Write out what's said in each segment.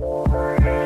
ส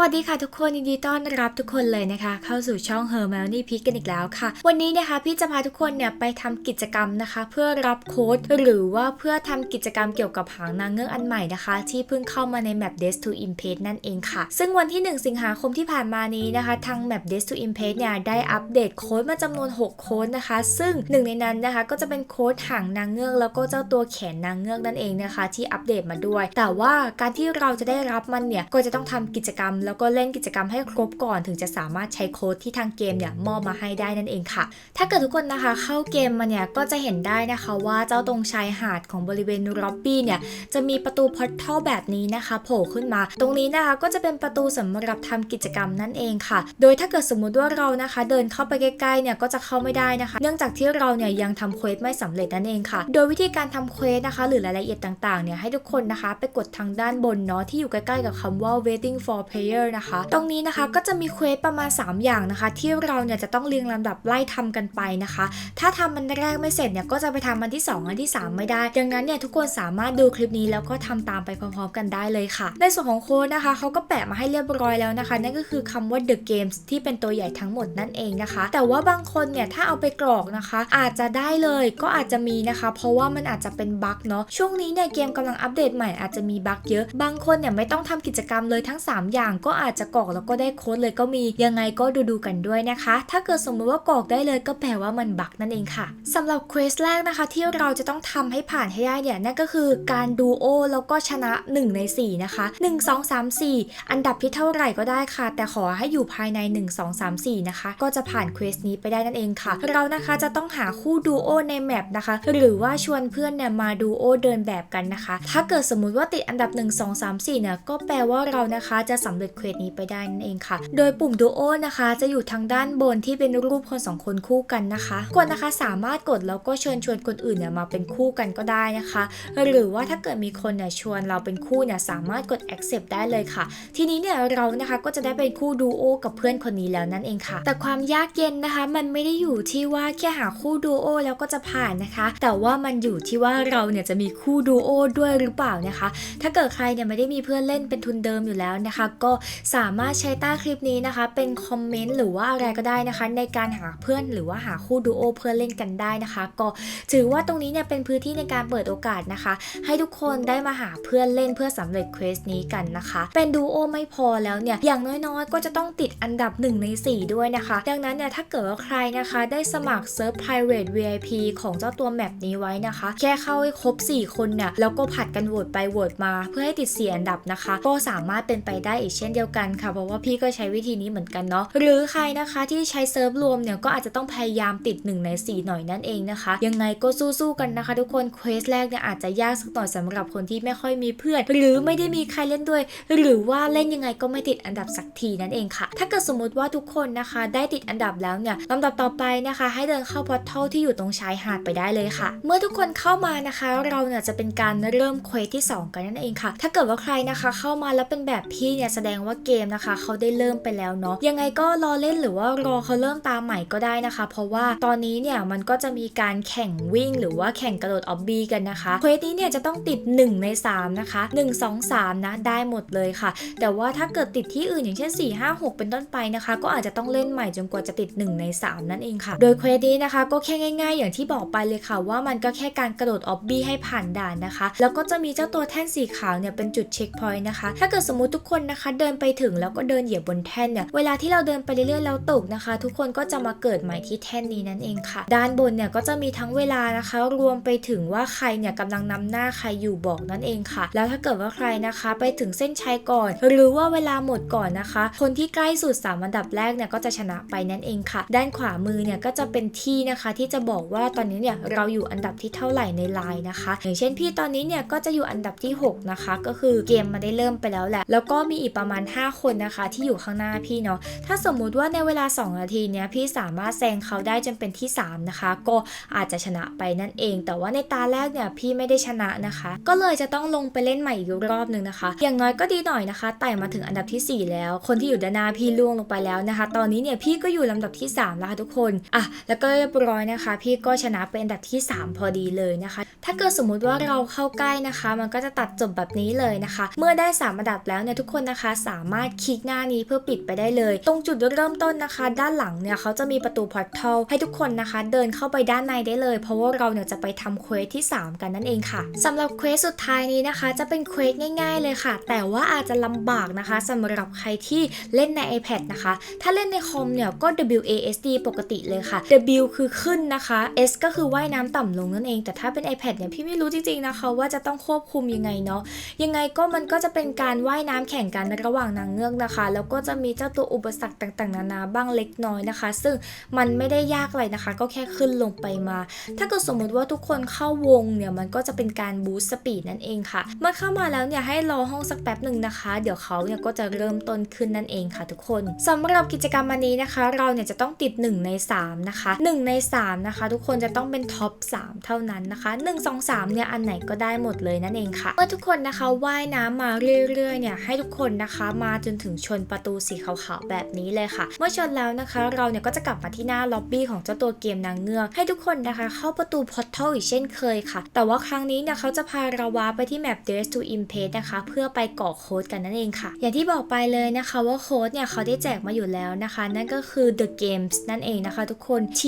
วัสดีค่ะทุกคนยินดีต้อนรับทุกคนเลยนะคะ เข้าสู่ช่อง h e r m i o n e Pick กันอีกแล้วค่ะ วันนี้นะคะพี่จะพาทุกคนเนี่ยไปทำกิจกรรมนะคะ เพื่อรับโค้ดหรือว่าเพื่อทำกิจกรรมเกี่ยวกับหางนางเงือกอันใหม่นะคะ ที่เพิ่งเข้ามาในแมป Death to Impact นั่นเองค่ะ ซึ่งวันที่ 1 สิงหาคมที่ผ่านมานี้นะคะทางแมป Death to Impact เนี่ยได้อัปเดตโค้ดมาจำนวน 6 โค้ดนะคะ ซึ่งหนึ่งในนั้นนะคะก็จะเป็นโค้ดหางนางเงือกแล้วก็เจ้าตัวแขนนางเงือกนั่นเองนะคะ ที่อัปเดตมาด้วย แต่ว่าการที่เราจะได้รับมันเนี่ยก็จะต้องทำกิจกรรมแล้วก็เล่นกิจกรรมให้ครบก่อนถึงจะสามารถใช้โค้ดที่ทางเกมเนี่ยมอบมาให้ได้นั่นเองค่ะ ถ้าเกิดทุกคนนะคะเข้าเกมมาเนี่ยก็จะเห็นได้นะคะว่าเจ้าตรงชายหาดของบริเวณร็อบบี้เนี่ยจะมีประตูพอร์ทัลแบบนี้นะคะโผล่ขึ้นมา ตรงนี้นะคะก็จะเป็นประตูสำหรับทำกิจกรรมนั่นเองค่ะ โดยถ้าเกิดสมมุติว่าเรานะคะ เดินเข้าไปใกล้ๆเนี่ยก็จะเข้าไม่ได้นะคะ เนื่องจากที่เราเนี่ยยังทำเควสไม่สำเร็จนั่นเองค่ะ โดยวิธีการทำเควสนะคะ หรือรายละเอียดต่างๆเนี่ยให้ทุกคนนะคะ ไปกดทางด้านบนเนาะที่อยู่ใกล้ๆกับคำว่า waiting for player นะคะ ตรงนี้นะคะก็จะมีเควสประมาณ 3 อย่างนะคะ ที่เราเนี่ยจะต้องเรียงลำดับไล่ทำกันไปนะคะ ถ้าทำมันแรกไม่เสร็จเนี่ยก็จะไปทำมันที่ 2 อันที่ 3 ไม่ได้ ดังนั้นเนี่ยทุกคนสามารถดูคลิปนี้แล้วก็ทำตามไปพร้อมๆ กันได้เลยค่ะ ในส่วนของโค้ดนะคะเขาก็แปะมาให้เรียบร้อยแล้วนะคะ นั่นก็คือคำว่า the games ที่เป็นตัวใหญ่ทั้งหมดนั่นเองนะคะ แต่ว่าบางคนเนี่ยถ้าเอาไปกรอกนะคะ อาจจะได้เลยก็อาจจะมีนะคะ เพราะว่ามันอาจจะเป็นบั๊กเนาะช่วงนี้เนี่ยเกมกำลังอัปเดตใหม่อาจจะมีบั๊กเยอะ บางคนเนี่ยไม่ต้องทำกิจกรรมเลยทั้ง 3 อย่างก็อาจจะกรอกแล้วก็ได้โค้ดเลยก็มี ยังไงก็ดูดูกันด้วยนะคะ ถ้าเกิดสมมติว่ากรอกได้เลยก็แปลว่ามันบักนั่นเองค่ะสำหรับเควสแรกนะคะที่เราจะต้องทำให้ผ่านให้ได้เนี่ยนั่นก็คือการดูโอแล้วก็ชนะ 1 ใน 4 นะคะ 1 2 3 4 อันดับที่เท่าไหร่ก็ได้ค่ะ แต่ขอให้อยู่ภายใน 1 2 3 4 นะคะ ก็จะผ่านเควสนี้ไปได้นั่นเองค่ะ เรานะคะจะต้องหาคู่ดูโอในแมปนะคะ หรือว่าชวนเพื่อนเนี่ยมาดูโอเดินแบบกันนะคะ ถ้าเกิดสมมุติว่าติดอันดับ 1 2 3 4 เนี่ยก็แปลว่าเรานะคะจะสำเร็จเควสนี้ไปได้นั่นเองค่ะ โดยปุ่มดูโอนะคะ จะอยู่ทางด้านบนที่เป็นรูปคนสองคนคู่กันนะคะกดนะคะสามารถกดแล้วก็เชิญชวนคนอื่นเนี่ยมาเป็นคู่กันก็ได้นะคะ หรือว่าถ้าเกิดมีคนเนี่ยชวนเราเป็นคู่เนี่ยสามารถกด accept ได้เลยค่ะ ทีนี้เนี่ยเรานะคะก็จะได้เป็นคู่ดูโอกับเพื่อนคนนี้แล้วนั่นเองค่ะ แต่ความยากเย็นนะคะ มันไม่ได้อยู่ที่ว่าแค่หาคู่ดูโอแล้วก็จะผ่านนะคะ แต่ว่ามันอยู่ที่ว่าเราเนี่ยจะมีคู่ดูโอด้วยหรือเปล่านะคะ ถ้าเกิดใครเนี่ยไม่ได้มีเพื่อนเล่นเป็นทุนเดิมอยู่แล้วนะคะ ก็สามารถใช้ใต้คลิปนี้นะคะ เป็นคอมเมนต์หรือว่าอะไรก็ได้นะคะ ในการหาเพื่อนหรือว่าหาคู่ดูโอเพื่อเล่นกันได้นะคะ ก็ถือว่าตรงนี้เนี่ยเป็นพื้นที่ในการเปิดโอกาสนะคะ ให้ทุกคนได้มาหาเพื่อนเล่นเพื่อสำเร็จเควสนี้กันนะคะ เป็นดูโอไม่พอแล้วเนี่ยอย่างน้อยๆ ก็จะต้องติดอันดับ 1 ใน 4 ด้วยนะคะ ดังนั้นเนี่ยถ้าเกิดว่าใครนะคะได้สมัครเซิร์ฟ private VIP ของเจ้าตัวแมปนี้ไว้นะคะ แค่เข้าให้ครบ 4 คนเนี่ยแล้วก็ผัดกันโหวตไปโหวตมา เพื่อให้ติด4อันดับนะคะ ก็สามารถเป็นไปได้อีกเช่นเดียวกันค่ะเพราะว่าพี่ก็ใช้วิธีนี้เหมือนกันเนาะหรือใครนะคะที่ใช้เซิร์ฟรวมเนี่ยก็อาจจะต้องพยายามติด1ใน4 หน่อยนั่นเองนะคะ ยังไงก็สู้ๆกันนะคะ ทุกคนเควสแรกเนี่ยอาจจะยากสักหน่อยสำหรับคนที่ไม่ค่อยมีเพื่อน หรือไม่ได้มีใครเล่นด้วย หรือว่าเล่นยังไงก็ไม่ติดอันดับสักทีนั่นเองค่ะ ถ้าเกิดสมมติว่าทุกคนนะคะ ได้ติดอันดับแล้วเนี่ยลำดับต่อไปนะคะ ให้เดินเข้าพอร์ทัลที่อยู่ตรงชายหาดไปได้เลยค่ะ เมื่อทุกคนเข้ามานะคะ เราเนี่ยจะเป็นการเริ่มเควสที่ 2 กันนั่นเองค่ะ ถ้าเกิดว่าใครนะคะ เข้ามาแล้วเป็นแบบพี่เนี่ยแสดงว่าเกมนะคะ เขาได้เริ่มไปแล้วเนาะยังไงก็รอเล่นหรือว่ารอเขาเริ่มตามใหม่ก็ได้นะคะ เพราะว่าตอนนี้เนี่ยมันก็จะมีการแข่งวิ่ง หรือว่าแข่งกระโดดออบบี้กันนะคะเควสนี้เนี่ยจะต้องติด 1 ใน 3 นะคะ 1 2 3 นะ ได้หมดเลยค่ะ แต่ว่าถ้าเกิดติดที่อื่นอย่างเช่น 4 5 6 เป็นต้นไปนะคะ ก็อาจจะต้องเล่นใหม่จนกว่าจะติด 1 ใน 3 นั่นเองค่ะ โดยเควสนี้นะคะ ก็แค่ง่าย ๆ อย่างที่บอกไปเลยค่ะ ว่ามันก็แค่การกระโดดออบบี้ให้ผ่านด่านนะคะ แล้วก็จะมีเจ้าตัวแท่นสีขาวเนี่ยเป็นจุดเช็คพอยต์นะคะ ถ้าเกิดสมมติทุกคนนะคะเดินไปถึงแล้วก็เดินเหยียบบนแท่นเนี่ยเวลาที่เราเดินไปเรื่อยๆแล้วตกนะคะ ทุกคนก็จะมาเกิดใหม่ที่แท่นนี้นั่นเองค่ะ ด้านบนเนี่ยก็จะมีทั้งเวลานะคะ รวมไปถึงว่าใครเนี่ยกำลังนำหน้าใครอยู่บอกนั่นเองค่ะ แล้วถ้าเกิดว่าใครนะคะ ไปถึงเส้นชัยก่อน หรือว่าเวลาหมดก่อนนะคะ คนที่ใกล้สุดสามอันดับแรกเนี่ยก็จะชนะไปนั่นเองค่ะ ด้านขวามือเนี่ยก็จะเป็นที่นะคะที่จะบอกว่าตอนนี้เนี่ยเราอยู่อันดับที่เท่าไหร่ในไลน์นะคะ อย่างเช่นพี่ตอนนี้เนี่ยก็จะอยู่อันดับที่ 6 นะคะ ก็คือเกมมาได้เริ่มไปแล้วแหละ แล้วก็มีอีกประมาณมาณ 5 คนนะคะ ที่อยู่ข้างหน้าพี่เนาะถ้าสมมุติว่าในเวลา 2 นาทีเนี้ยพี่สามารถแซงเขาได้จนเป็นที่ 3 นะคะ ก็อาจจะชนะไปนั่นเอง แต่ว่าในตาแรกเนี่ยพี่ไม่ได้ชนะนะคะ ก็เลยจะต้องลงไปเล่นใหม่อีกรอบนึงนะคะ อย่างน้อยก็ดีหน่อยนะคะไต่มาถึงอันดับทีสี่ 4 แล้ว คนที่อยู่ด้านหน้าพี่ล่วงลงไปแล้วนะคะ ตอนนี้เนี่ยพี่ก็อยู่ลำดับที่3แล้วค่ะทุกคนอะแล้วก็เรียบร้อยนะคะ พี่ก็ชนะเป็นอันดับที่ 3 พอดีเลยนะคะ ถ้าเกิดสมมุติว่าเราเข้าใกล้นะคะ มันก็จะตัดจบแบบนี้เลยนะคะ เมื่อได้3อันดับแล้วเนี่ยทุกคนนะคะสามารถคลิกหน้านี้เพื่อปิดไปได้เลย ตรงจุดเริ่มต้นนะคะ ด้านหลังเนี่ยเขาจะมีประตูพอร์ทัลให้ทุกคนนะคะ เดินเข้าไปด้านในได้เลย เพราะว่าเราเนี่ยจะไปทำเควสที่ 3 กันนั่นเองค่ะสำหรับเควสสุดท้ายนี้นะคะ จะเป็นเควสง่ายๆเลยค่ะ แต่ว่าอาจจะลำบากนะคะสำหรับใครที่เล่นใน iPad นะคะ ถ้าเล่นในคอมเนี่ยก็ WASD ปกติเลยค่ะ W คือขึ้นนะคะ S ก็คือว่ายน้ำต่ำลงนั่นเอง แต่ถ้าเป็น iPad เนี่ยพี่ไม่รู้จริงๆนะคะ ว่าจะต้องควบคุมยังไงเนาะยังไงก็มันก็จะเป็นการว่ายน้ำแข่งกันระหว่างนางเงือกนะคะ แล้วก็จะมีเจ้าตัวอุปสรรคต่างๆ นานาบ้างเล็กน้อยนะคะ ซึ่งมันไม่ได้ยากอะไรนะคะ ก็แค่ขึ้นลงไปมา ถ้าเกิดสมมุติว่าทุกคนเข้าวงเนี่ยมันก็จะเป็นการบูสต์สปีดนั่นเองค่ะเมื่อเข้ามาแล้วเนี่ยให้รอห้องสักแป๊บหนึ่งนะคะ เดี๋ยวเขาเนี่ยก็จะเริ่มต้นขึ้นนั่นเองค่ะ ทุกคนสำหรับกิจกรรมวันนี้นะคะ เราเนี่ยจะต้องติด 1 ใน 3 นะคะ 1 ใน 3 นะคะ ทุกคนจะต้องเป็นท็อป3เท่านั้นนะคะ 1 2 3เนี่ยอันไหนก็ได้หมดเลยนั่นเองค่ะเมื่อทุกคนนะคะว่ายน้ำมาเรื่อยๆเนี่ยให้ทุกคนนะคะมาจนถึงชนประตูสีขาวๆแบบนี้เลยค่ะ เมื่อชนแล้วนะคะ เราเนี่ยก็จะกลับมาที่หน้าล็อบบี้ของเจ้าตัวเกมนางเงือกให้ทุกคนนะคะ เข้าประตูพอร์ทัลอีกเช่นเคยค่ะ แต่ว่าครั้งนี้เนี่ยเขาจะพาเราว้าไปที่แมป Dress to Impress นะคะ เพื่อไปกรอกโค้ดกันนั่นเองค่ะ อย่างที่บอกไปเลยนะคะว่าโค้ดเนี่ยเขาได้แจกมาอยู่แล้วนะคะ นั่นก็คือ The Games นั่นเองนะคะ ทุกคน T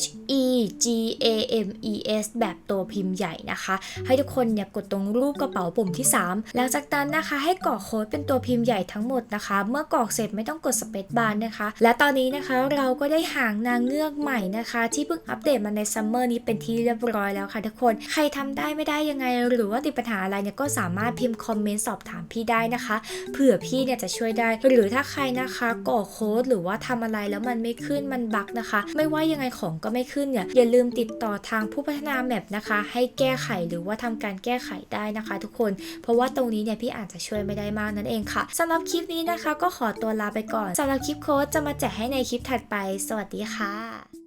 H E G A M E S แบบตัวพิมพ์ใหญ่นะคะ ให้ทุกคนเนี่ยกดตรงรูปกระเป๋าปุ่มที่3แล้วจากนั้นนะคะให้กรอกโค้ดเป็นตัวพิมพ์ใหญ่ทั้งหมดนะคะ เมื่อกรอกเสร็จไม่ต้องกดสเปซบาร์นะคะ และตอนนี้นะคะเราก็ได้หางนางเงือกใหม่นะคะ ที่เพิ่งอัปเดตมาในซัมเมอร์นี้เป็นที่เรียบร้อยแล้วค่ะทุกคน ใครทำได้ไม่ได้ยังไง หรือว่าติดปัญหาอะไรเนี่ยก็สามารถพิมพ์คอมเมนต์สอบถามพี่ได้นะคะเผื่อพี่เนี่ยจะช่วยได้ หรือถ้าใครนะคะก่อโค้ดหรือว่าทำอะไรแล้วมันไม่ขึ้นมันบั๊กนะคะ ไม่ว่ายังไงของก็ไม่ขึ้นเนี่ยอย่าลืมติดต่อทางผู้พัฒนาแมปนะคะ ให้แก้ไขหรือว่าทำการแก้ไขได้นะคะ ทุกคน เพราะว่าตรงนี้เนี่ยพี่อาจจะช่วยไม่ได้มากนั่นเองค่ะสำหรับคลิปนี้นะคะ ก็ขอตัวลาไปก่อนสำหรับคลิปโค้ดจะมาแจกให้ในคลิปถัดไป สวัสดีค่ะ